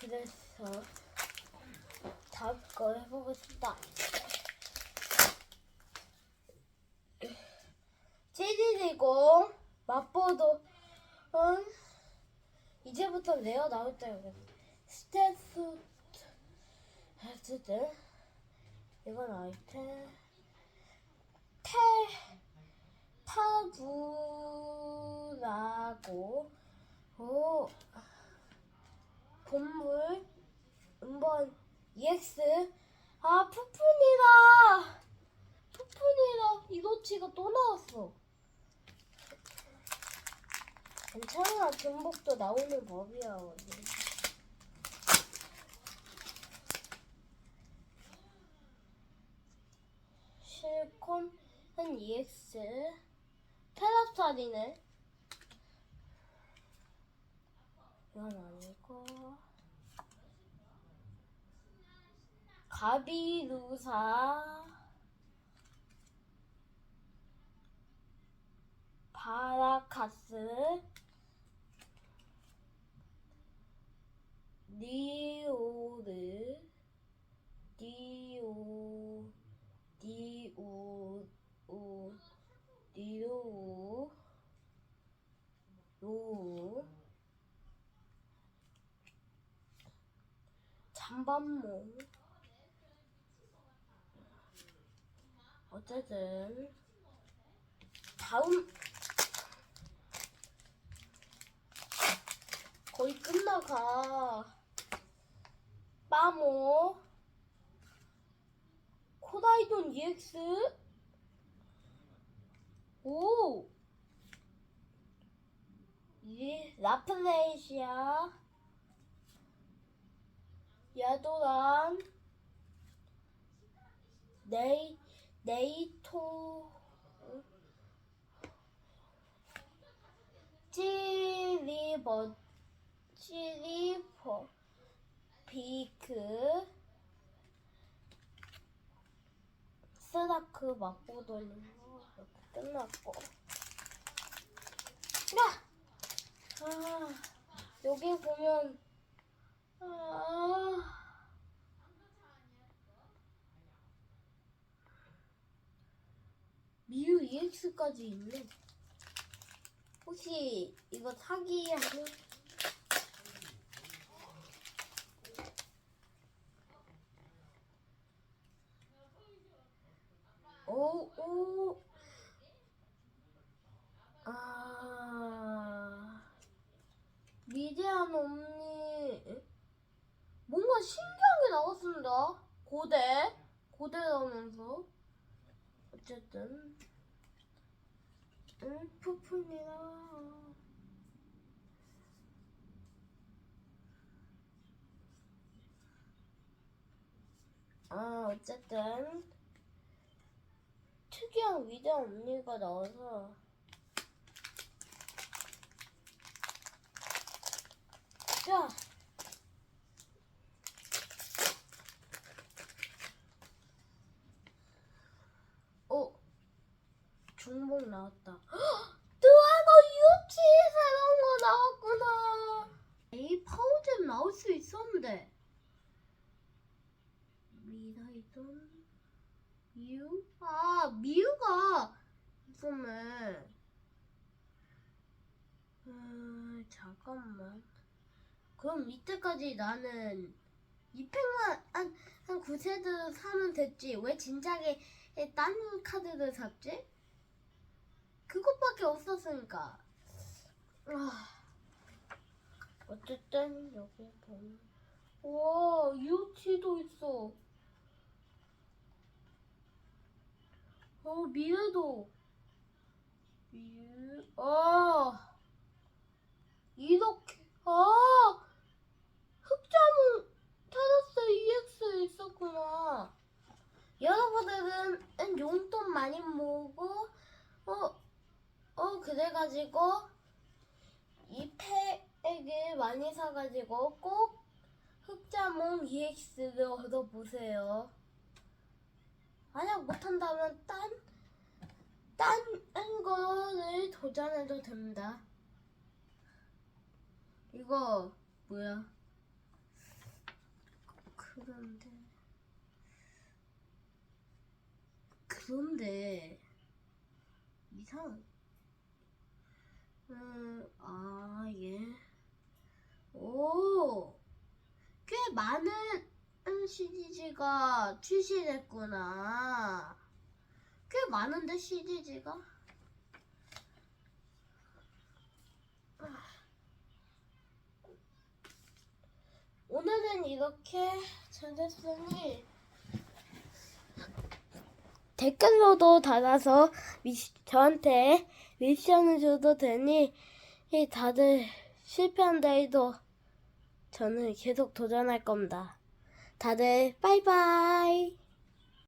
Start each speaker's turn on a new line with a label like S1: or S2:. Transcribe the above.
S1: 그래서 다음 거 해보겠습니다. 체리리고 맛보도 은 이제부터 레어 나올 때요. 스테스 헤드들 이건 아이템 태 타구라고 오 본물 음번 EX 아 푸푼이다. 푸푼이다. 이도치가 또 나왔어. 괜찮아. 금복도 나오는 법이야 원래. 실콘 한 EX 테라스타리네 이건 아니 고 가비루사. 바라카스. 니오르. 니오 니오 우 니오 로 잠반모 어쨌든 다음 거의 끝나가. 빠모 코다이돈 EX. 오. 이 라플레시아 야도란 네이 네이토. 찌리버 찌리퍼 비크. 스라크 맞고 돌리는 거 끝났고. 야! 아 여기 보면 아 미유 EX까지 있네. 혹시 이거 사기 아니? 오, 오. 아. 미디안 옴니. 뭔가 신기한 게 나왔습니다. 고대. 고대 나오면서. 어쨌든. 응, 푸푼이라. 아, 어쨌든. 특이한 위대한 언니가 나와서. 자. 어, 중복 나왔다. 드와고 유치 새로운 거 나왔구나. 에이 파우젠 나올 수 있었는데. 미라이돈 미유? 아 미유가 있었네. 음 잠깐만. 그럼 이때까지 나는 200만 한, 한 9세드 사면 됐지. 왜 진작에 딴 카드를 샀지? 그것밖에 없었으니까. 아, 어쨌든 여기 보면 와 유치도 있어. 어 미래도 미래 아 이렇게 아 흑자문 테라스 EX 있었구나. 여러분들은 용돈 많이 모으고 어, 어 그래가지고 이 팩을 많이 사가지고 꼭 흑자몽 EX를 얻어보세요. 만약 못한다면 딴, 딴 거를 도전해도 됩니다. 이거 뭐야? 하는데. 그런데 이상. 음, 아 예. 오, 꽤 많은 CG가 출시됐구나. 꽤 많은데 CG가? 오늘은 이렇게 잘했으니 댓글로도 달아서 미, 저한테 미션을 줘도 되니 이 다들 실패한다 해도 저는 계속 도전할 겁니다. 다들 바이바이.